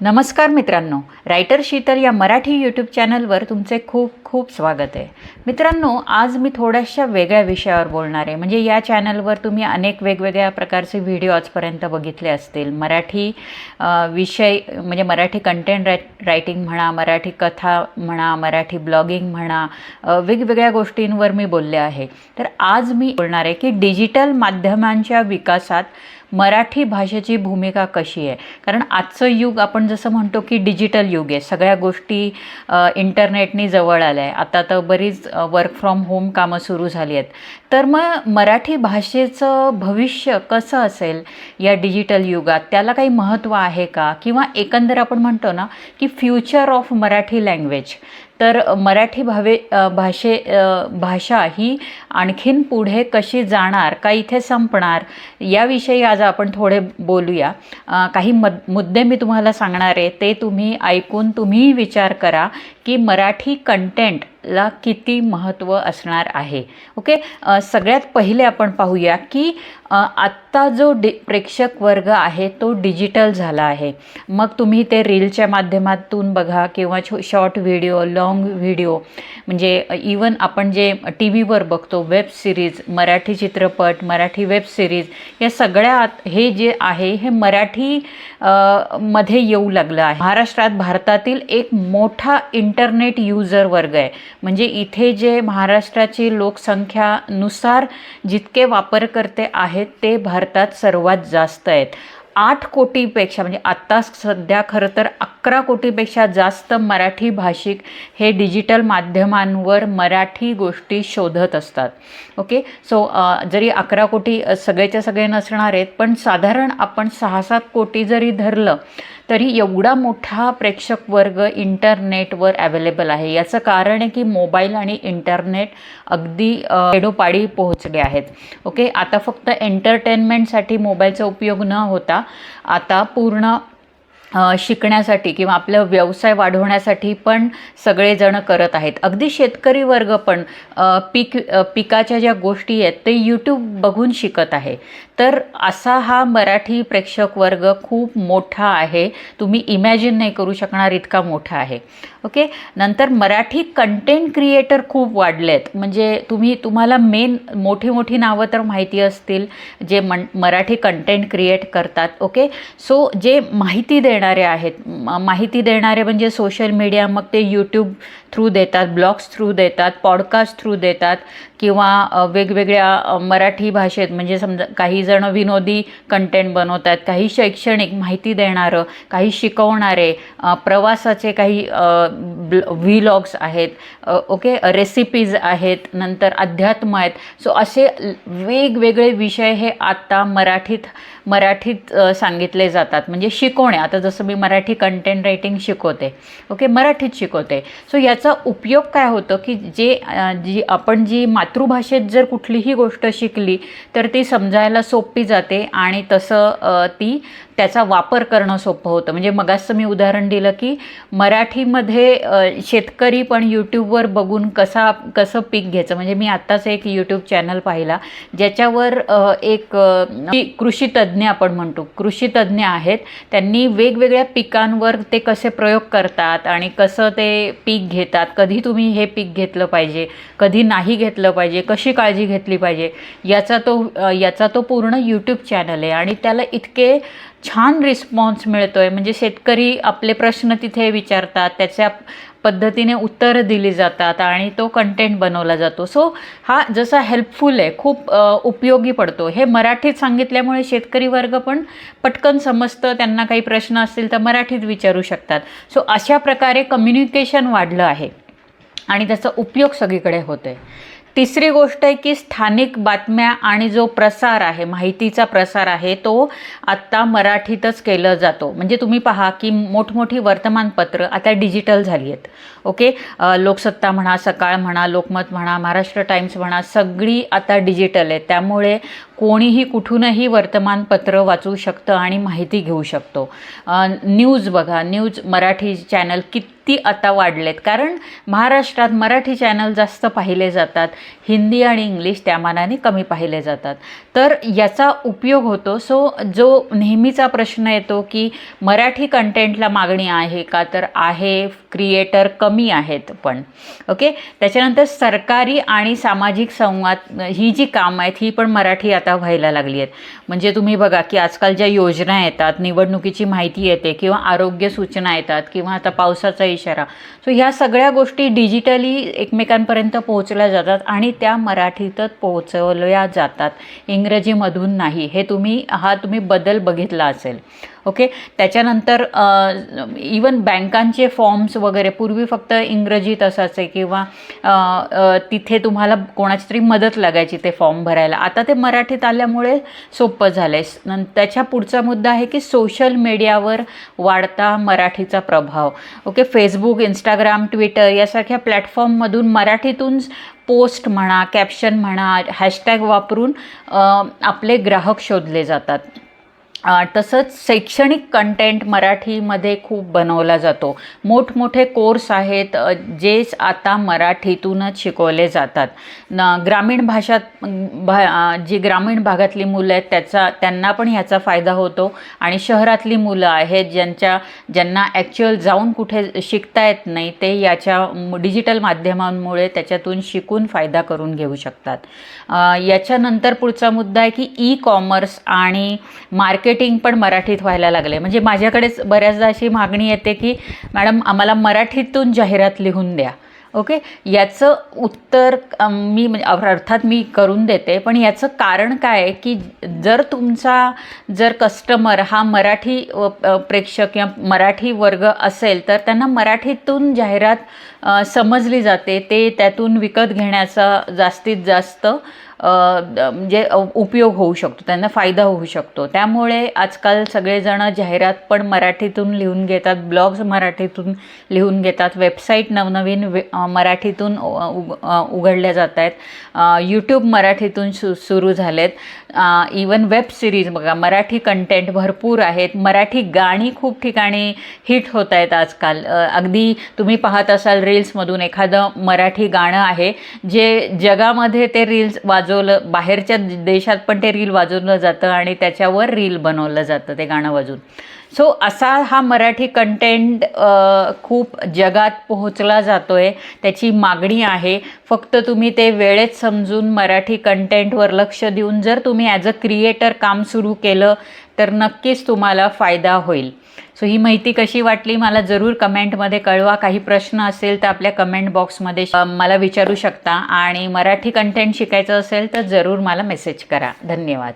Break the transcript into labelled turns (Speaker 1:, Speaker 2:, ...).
Speaker 1: नमस्कार मित्रांनो. रायटर शीतल या मराठी यूट्यूब चॅनलवर तुमचे खूप खूप स्वागत आहे. मित्रांनो आज मी थोड्याशा वेगळ्या विषयावर बोलणार आहे. म्हणजे या चॅनलवर तुम्ही अनेक वेगवेगळ्या प्रकारचे व्हिडिओ आजपर्यंत बघितले असतील. मराठी विषय म्हणजे मराठी कंटेंट राय रायटिंग म्हणा मराठी कथा म्हणा मराठी ब्लॉगिंग म्हणा वेगवेगळ्या गोष्टींवर मी बोलले आहे. तर आज मी बोलणार आहे की डिजिटल माध्यमांच्या विकासात मराठी भाषेची भूमिका कशी आहे? कारण आजचं युग आपण जसं म्हणतो की डिजिटल युग आहे. सगळ्या गोष्टी इंटरनेटनी जवळ आल्या आहे आता तर बरीच वर्क फ्रॉम होम कामं सुरू झाली आहेत. तर मग मराठी भाषेचं भविष्य कसं असेल या डिजिटल युगात? त्याला काही महत्त्व आहे का? किंवा एकंदर आपण म्हणतो ना की फ्युचर ऑफ मराठी लँग्वेज तर मराठी भावे भाषे भाषा ही आणखीन पुढे कशी जाणार का इथे संपणार याविषयी आज आपण थोडे बोलूया. काही मद मुद्दे मी तुम्हाला सांगणार आहे ते तुम्ही ऐकून तुम्हीही विचार करा की मराठी कंटेंट ला किती महत्त्व असणार आहे? ओके सगळ्यात पहिले आपण पाहूया की आत्ता जो डि प्रेक्षक वर्ग आहे तो डिजिटल झाला आहे. मग तुम्ही ते रीलच्या माध्यमातून बघा किंवा छो शॉर्ट व्हिडिओ लॉंग व्हिडिओ म्हणजे इवन आपण जे टी व्हीवर बघतो वेब सिरीज मराठी चित्रपट मराठी वेब सिरीज या सगळ्या आत- हे जे आहे हे मराठी मध्ये येऊ लागलं आहे. महाराष्ट्रात भारतातील एक मोठा इंटरनेट युजर वर्ग आहे. म्हणजे इथे जे महाराष्ट्राची लोकसंख्यानुसार जितके वापरकर्ते आहेत ते भारतात सर्वात जास्त आहेत. आठ कोटीपेक्षा म्हणजे आत्ता सध्या खरं तर अकरा कोटीपेक्षा जास्त मराठी भाषिक हे डिजिटल माध्यमांवर मराठी गोष्टी शोधत असतात. ओके? सो जरी अकरा कोटी सगळेच्या सगळे नसणार आहेत पण साधारण आपण सहा सात कोटी जरी धरलं तरी एवढा मोठा प्रेक्षक वर्ग इंटरनेटवर अवेलेबल आहे. याचं कारण आहे की मोबाईल आणि इंटरनेट अगदी एडोपाडी पोहोचले आहेत. ओके आता फक्त एंटरटेनमेंटसाठी मोबाईलचा उपयोग न होता आता पूर्ण शिकण्यासाठी किंवा आपलं व्यवसाय वाढवण्यासाठी पण सगळेजण करत आहेत. अगदी शेतकरी वर्ग पण पीक पिकाच्या ज्या गोष्टी आहेत ते यूट्यूब बघून शिकत आहे. तर असा हा मराठी प्रेक्षक वर्ग खूप मोठा आहे. तुम्ही इमॅजिन नाही करू शकणार इतका मोठा आहे. ओके? नंतर मराठी कंटेंट क्रिएटर खूप वाढले आहेत म्हणजे तुम्ही तुम्हाला मेन मोठी मोठी नावं तर माहिती असतील जे मन मराठी कंटेंट क्रिएट करतात. ओके? सो जे माहिती दे देणारे आहेत. माहिती देणारे म्हणजे सोशल मीडिया मग ते यूट्यूब थ्रू देतात ब्लॉग्स थ्रू देतात पॉडकास्ट थ्रू देतात किंवा वेगवेगळ्या मराठी भाषेत म्हणजे समजा काही जण विनोदी कंटेंट बनवतात काही शैक्षणिक माहिती देणारं काही शिकवणारे प्रवासाचे काही व्हिलॉग्स आहेत ओके रेसिपीज आहेत नंतर अध्यात्म आहेत. सो असे वेगवेगळे विषय हे आत्ता मराठीत मराठीत सांगितले जातात. म्हणजे शिकवणे. आता जसं मी मराठी कंटेंट रायटिंग शिकवते ओके मराठीत शिकवते. सो याच उपयोग काय होतं की जे जी आपण जी मातृभाषेत जर कुठलीही गोष्ट शिकली तर ती समजायला सोपी जाते आणि तसं ती त्याचा वापर करणं सोपं होतं. म्हणजे मगाचं मी उदाहरण दिलं की मराठीमध्ये शेतकरी पण यूट्यूबवर बघून कसा कसं पीक घ्यायचं. म्हणजे मी आत्ताच एक यूट्यूब चॅनल पाहिला ज्याच्यावर एक कृषी तज्ज्ञ आपण म्हणतो. कृषी तज्ज्ञ आहेत. त्यांनी वेगवेगळ्या पिकांवर ते कसे प्रयोग करतात आणि कसं ते पीक घेतात. कधी तुम्ही हे पीक घेतलं पाहिजे कधी नाही घेतलं पाहिजे कशी काळजी घेतली पाहिजे याचा तो याचा तो पूर्ण यूट्यूब चॅनल आहे. आणि त्याला इतके छान रिस्पॉन्स मिळतो आहे म्हणजे शेतकरी आपले प्रश्न तिथे विचारतात त्याच्या पद्धतीने उत्तरं दिली जातात आणि तो कंटेंट बनवला जातो. सो हा जसा हेल्पफुल आहे खूप उपयोगी पडतो. हे मराठीत सांगितल्यामुळे शेतकरी वर्ग पण पटकन समजतं त्यांना काही प्रश्न असतील तर मराठीत विचारू शकतात. सो अशा प्रकारे कम्युनिकेशन वाढलं आहे. आणि त्याचा उपयोग सगळीकडे होतो आहे तिसरी गोष्ट आहे की स्थानिक बातम्या आणि जो प्रसार आहे माहितीचा प्रसार आहे तो आत्ता मराठीतच केलं जातो. म्हणजे तुम्ही पहा की मोठमोठी वर्तमानपत्र आता डिजिटल झाली आहेत. ओके? लोकसत्ता म्हणा सकाळ म्हणा लोकमत म्हणा महाराष्ट्र टाईम्स म्हणा सगळी आता डिजिटल आहे. त्यामुळे कोणीही कुठूनही वर्तमानपत्र वाचू शकतं आणि माहिती घेऊ शकतो. न्यूज बघा न्यूज मराठी चॅनल किती आता वाढलेत. कारण महाराष्ट्रात मराठी चॅनल जास्त पाहिले जातात हिंदी आणि इंग्लिश त्या मानाने कमी पाहिले जातात. तर याचा उपयोग होतो. सो जो नेहमीचा प्रश्न येतो की मराठी कंटेंटला मागणी आहे का? तर आहे क्रिएटर कमी आहेत पण. ओके? त्याच्यानंतर सरकारी आणि सामाजिक संवाद ही जी कामं आहेत ही पण मराठी आता व्हायला लागली आहेत. म्हणजे तुम्ही बघा की आजकाल ज्या योजना येतात निवडणुकीची माहिती येते किंवा आरोग्य सूचना येतात किंवा आता पावसाचा इशारा. सो ह्या सगळ्या गोष्टी डिजिटली एकमेकांपर्यंत पोहोचल्या जातात आणि त्या मराठीतच पोहोचवल्या जातात. इंग्रजीमधून नाही. हे तुम्ही हा तुम्ही बदल बघितला असेल. ओके? त्याच्यानंतर इवन बँकांचे फॉर्म्स वगैरे पूर्वी फक्त इंग्रजीत असायचे किंवा तिथे तुम्हाला कोणाची तरी मदत लागायची ते फॉर्म भरायला. आता ते मराठीत आल्यामुळे सोपं झालं आहे त्याच्या पुढचा मुद्दा आहे की सोशल मीडियावर वाढता मराठीचा प्रभाव. ओके? फेसबुक इंस्टाग्राम ट्विटर यासारख्या प्लॅटफॉर्ममधून मराठीतून पोस्ट म्हणा कॅप्शन म्हणा हॅशटॅग वापरून आपले ग्राहक शोधले जातात. तसंच शैक्षणिक कंटेंट मराठीमध्ये खूप बनवला जातो. मोठमोठे कोर्स आहेत जे आता मराठीतूनच शिकवले जातात. न ग्रामीण भाषात भा जी ग्रामीण भागातली मुलं आहेत त्याचा त्यांना पण ह्याचा फायदा होतो. आणि शहरातली मुलं आहेत ज्यांच्या ज्यांना ॲक्च्युअल जाऊन कुठे शिकता येत नाही ते याच्या डिजिटल माध्यमांमुळे त्याच्यातून शिकून फायदा करून घेऊ शकतात. याच्यानंतर पुढचा मुद्दा आहे की ई कॉमर्स आणि मार्केट मार्केटिंग पण मराठीत व्हायला लागले म्हणजे माझ्याकडेच बऱ्याचदा अशी मागणी येते की मॅडम आम्हाला मराठीतून जाहिरात लिहून द्या. ओके? याचं उत्तर मी म्हणजे अर्थात मी करून देते पण याचं कारण काय आहे की जर तुमचा जर कस्टमर हा मराठी प्रेक्षक किंवा मराठी वर्ग असेल तर त्यांना मराठीतून जाहिरात समजली जाते. ते त्यातून विकत घेण्याचा जास्तीत जास्त म्हणजे उपयोग होऊ शकतो त्यांना फायदा होऊ शकतो. त्यामुळे आजकाल सगळेजण जाहिरात पण मराठीतून लिहून घेतात ब्लॉग्स मराठीतून लिहून घेतात वेबसाईट नवनवीन वे मराठीतून उग- उघडल्या जात आहेत यूट्यूब मराठीतून सु सुरू झालेत. इवन वेब सिरीज बघा मराठी कंटेंट भरपूर आहेत. मराठी गाणी खूप ठिकाणी हिट होत आहेत आजकाल अगदी तुम्ही पाहत असाल रील्समधून एखादं मराठी गाणं आहे जे जगामध्ये ते रील्स वाजवलं बाहेरच्या देशात पण ते रील वाजवलं जातं आणि त्याच्यावर रील बनवलं जातं ते गाणं वाजवून. सो असा हा मराठी कंटेंट खूप जगात पोहोचला जातो आहे त्याची मागणी आहे. फक्त तुम्ही ते वेळेत समजून मराठी कंटेंटवर लक्ष देऊन जर तुम्ही ॲज अ क्रिएटर काम सुरू केलं तर नक्कीच तुम्हाला फायदा होईल. सो ही माहिती कशी वाटली मला जरूर कमेंटमध्ये कळवा. काही प्रश्न असेल तर आपल्या कमेंट बॉक्समध्ये मला विचारू शकता. आणि मराठी कंटेंट शिकायचं असेल तर जरूर मला मेसेज करा. धन्यवाद.